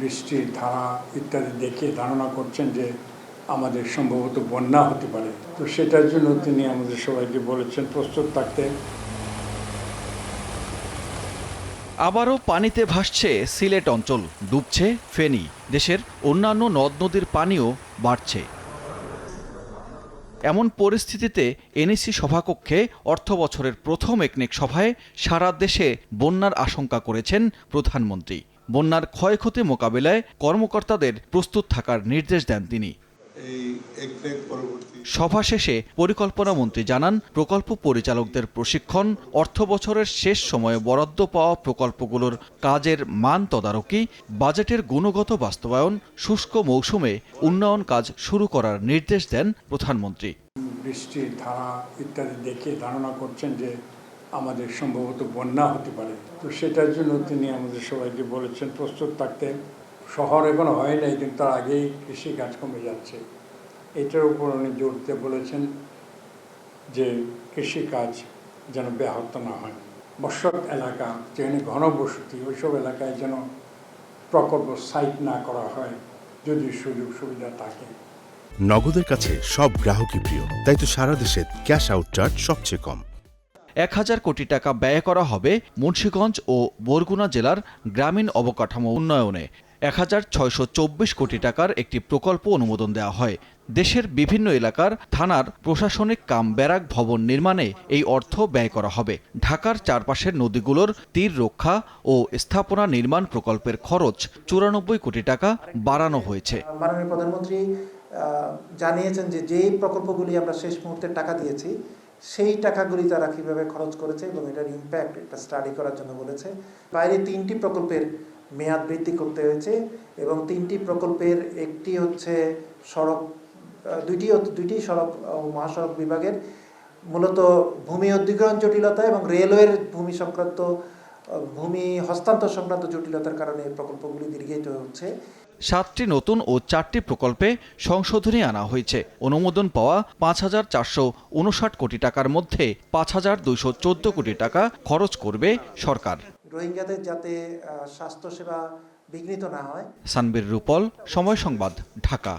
বৃষ্টি, ধারা ইত্যাদি দেখে ধারণা করছেন যে আমাদের সম্ভবত বন্যা হতে পারে। তো সেটার জন্য তিনি আমাদের সবাইকে বলেছেন, প্রস্তুত থাকতে। আবারও পানিতে ভাসছে সিলেট অঞ্চল, ডুবছে ফেনী। দেশের অন্যান্য নদ নদীর পানিও বাড়ছে। এমন পরিস্থিতিতে এনইসি সভাকক্ষে অর্থ বছরের প্রথম একনেক সভায় সারা দেশে বন্যার আশঙ্কা করেছেন প্রধানমন্ত্রী। বন্যার ক্ষয়ক্ষতি মোকাবেলায় কর্মকর্তাদের প্রস্তুত থাকার নির্দেশ দেন তিনি। সভা শেষে পরিকল্পনা মন্ত্রী জানান প্রকল্প পরিচালকদের প্রশিক্ষণ অর্থ বছরের শেষ সময়ে বরাদ্দ পাওয়া প্রকল্পগুলোর কাজের মান তদারকি বাজেটের গুণগত বাস্তবায়ন শুষ্ক মৌসুমে উন্নয়ন কাজ শুরু করার নির্দেশ দেন প্রধানমন্ত্রী। বৃষ্টি ধারা ইত্যাদি দেখে ধারণা করছেন যে আমাদের সম্ভবত বন্যা হতে পারে। তো সেটার জন্য তিনি আমাদের সবাইকে বলেছেন, প্রস্তুত থাকতে। শহর এখনও হয় নাই, কিন্তু তার আগেই কৃষি কাজ কমে যাচ্ছে। এটার উপর উনি জোর দিয়ে বলেছেন যে কৃষিকাজ যেন ব্যাহত না হয়। বর্ষক এলাকা, যেখানে ঘনবসতি ওইসব এলাকায় যেন প্রকল্প সাইট না করা হয়, যদি সুযোগ সুবিধা থাকে। নগদের কাছে সব গ্রাহকই প্রিয়, তাই তো সারা দেশে ক্যাশ আউট চার্জ সবচেয়ে কম। এক হাজার কোটি টাকা ব্যয় করা হবে মুন্সীগঞ্জ ও বরগুনা জেলার গ্রামীণ অবকাঠামো উন্নয়নে। এক হাজার ছয়শো চব্বিশ কোটি টাকার একটি প্রকল্প অনুমোদন দেওয়া হয়। দেশের বিভিন্ন এলাকার থানার প্রশাসনিক কাম ব্যারাক ভবন নির্মাণে এই অর্থ ব্যয় করা হবে। ঢাকার চারপাশের নদীগুলোর তীর রক্ষা ও স্থাপনা নির্মাণ প্রকল্পের খরচ চুরানব্বই কোটি টাকা বাড়ানো হয়েছে। প্রধানমন্ত্রী জানিয়েছেন যে যেই প্রকল্পগুলি আমরা শেষ মুহূর্তে টাকা দিয়েছি সেই টাকাগুলি তারা কীভাবে খরচ করেছে এবং এটার ইম্প্যাক্ট এটা স্টাডি করার জন্য বলেছে। বাইরে তিনটি প্রকল্পের মেয়াদ বৃদ্ধি করতে হয়েছে এবং তিনটি প্রকল্পের একটি হচ্ছে সড়ক দুইটি দুইটি সড়ক ও মহাসড়ক বিভাগের মূলত ভূমি অধিগ্রহণ জটিলতা এবং রেলওয়ের ভূমি সংক্রান্ত ভূমি হস্তান্তর সংক্রান্ত জটিলতার কারণে প্রকল্পগুলি দীর্ঘায়িত হচ্ছে। সাতটি নতুন ও চারটি প্রকল্পে সংশোধনী আনা হয়েছে। অনুমোদন পাওয়া পাঁচ হাজার চারশো উনষাট কোটি টাকার মধ্যে পাঁচ হাজার দুইশো চোদ্দ কোটি টাকা খরচ করবে সরকার। রোহিঙ্গাদের যাতে স্বাস্থ্যসেবা বিঘ্নিত না হয়। সানবির রূপল সময় সংবাদ ঢাকা।